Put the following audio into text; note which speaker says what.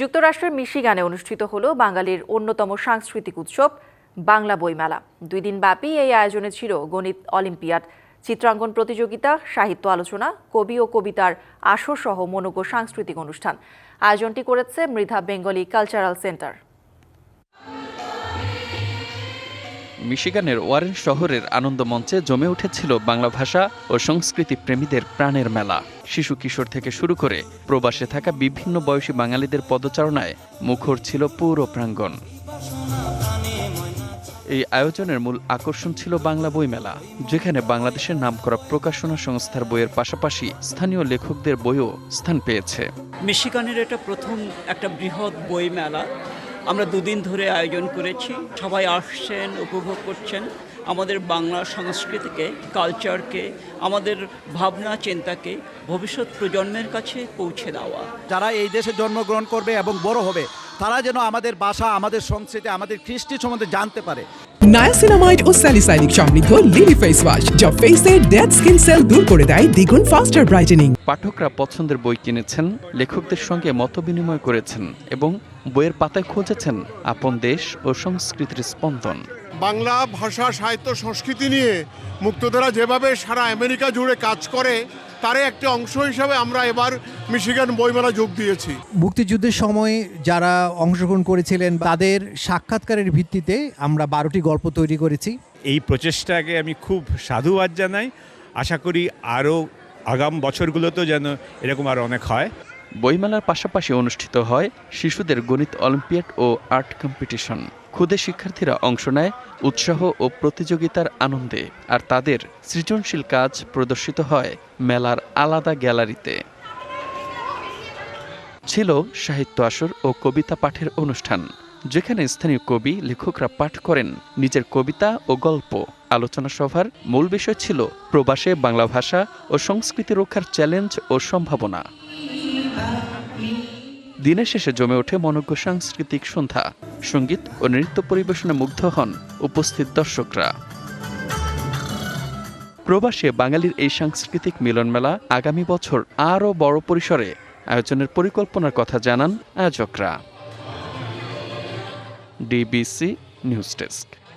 Speaker 1: যুক্তরাষ্ট্রের মিশিগানে অনুষ্ঠিত হলো বাঙালির অন্যতম সাংস্কৃতিক উৎসব, বাংলা বইমেলা। দুই দিন ব্যাপী এই আয়োজনে ছিল গণিত অলিম্পিয়াড, চিত্রাঙ্কন প্রতিযোগিতা, সাহিত্য আলোচনা, কবি ও কবিতার আসর সহ মনোজ্ঞ সাংস্কৃতিক অনুষ্ঠান। আয়োজনটি করেছে মৃধা বেঙ্গলি কালচারাল সেন্টার।
Speaker 2: মিশিগানের ওয়ারেন শহরের আনন্দ মঞ্চে জমে উঠেছিল বাংলা ভাষা ও সংস্কৃতি প্রেমীদের প্রাণের মেলা। শিশু কিশোর থেকে শুরু করে প্রবাসে থাকা বিভিন্ন বয়সী বাঙালিদের পদচারণায় মুখর ছিল পুরো প্রাঙ্গণ। এই আয়োজনের মূল আকর্ষণ ছিল বাংলা বইমেলা, যেখানে বাংলাদেশের নামকরা প্রকাশনা সংস্থার বইয়ের পাশাপাশি স্থানীয় লেখকদের বইও স্থান পেয়েছে।
Speaker 3: মিশিগানের এটা প্রথম একটা বৃহৎ বই মেলা আমরা দুদিন ধরে আয়োজন করেছি। সবাই আসছেন, উপভোগ করছেন আমাদের বাংলা সংস্কৃতিকে কালচারকে আমাদের ভাবনা, চিন্তাকে ভবিষ্যৎ প্রজন্মের কাছে পৌঁছে দেওয়া।
Speaker 4: যারা এই দেশে জন্মগ্রহণ করবে এবং বড় হবে তারা যেন আমাদের ভাষা আমাদের সংস্কৃতি আমাদের কৃষ্টি সম্বন্ধে জানতে পারে।
Speaker 5: নায়াসিনামাইড ও স্যালিসাইনিক সমৃদ্ধ লিলি ফেস ওয়াশ যা ফেসের ডেড স্কিন সেল দূর করে দেয় দ্বিগুণ ফাস্টার ব্রাইটেনিং
Speaker 2: পাঠকরা পছন্দের বই কিনেছেন লেখকদের সঙ্গে মত বিনিময় করেছেন এবং বইয়ের পাতায় খুঁজেছেন আপন দেশ ও সংস্কৃতির স্পন্দন।
Speaker 6: বাংলা ভাষা সাহিত্য সংস্কৃতি নিয়ে মুক্তধারা যেভাবে সারা আমেরিকা জুড়ে কাজ করে তারই একটি অংশ হিসাবে আমরা এবার মিশিগান বইমেলা যোগ দিয়েছি।
Speaker 7: মুক্তিযুদ্ধের সময় যারা অংশগ্রহণ করেছিলেন তাদের সাক্ষাৎকারের ভিত্তিতে আমরা বারোটি গল্প তৈরি করেছি।
Speaker 8: এই প্রচেষ্টাকে আমি খুব সাধুবাদ জানাই। আশা করি আরও আগাম বছরগুলোতেও যেন এরকম আরও অনেক হয়।
Speaker 2: বইমেলার পাশাপাশি অনুষ্ঠিত হয় শিশুদের গণিত অলিম্পিয়াড ও আর্ট কম্পিটিশন। ক্ষুদে শিক্ষার্থীরা অংশ নেয় উৎসাহ ও প্রতিযোগিতার আনন্দে, আর তাদের সৃজনশীল কাজ প্রদর্শিত হয় মেলার আলাদা গ্যালারিতে। ছিল সাহিত্য আসর ও কবিতা পাঠের অনুষ্ঠান, যেখানে স্থানীয় কবি, লেখকরা পাঠ করেন। নিজের কবিতা ও গল্প, আলোচনা সভার মূল বিষয় ছিল প্রবাসে বাংলা ভাষা ও সংস্কৃতি রক্ষার চ্যালেঞ্জ ও সম্ভাবনা। দিনের শেষে জমে ওঠে মনজ্ঞ সাংস্কৃতিক সন্ধ্যা, সংগীত ও নৃত্য পরিবেশনে মুগ্ধ হন উপস্থিত দর্শকরা। প্রবাসে বাঙালির এই সাংস্কৃতিক মিলনমেলা আগামী বছর আরও বড় পরিসরে আয়োজনের পরিকল্পনার কথা জানান আয়োজকরা। DBC news desk.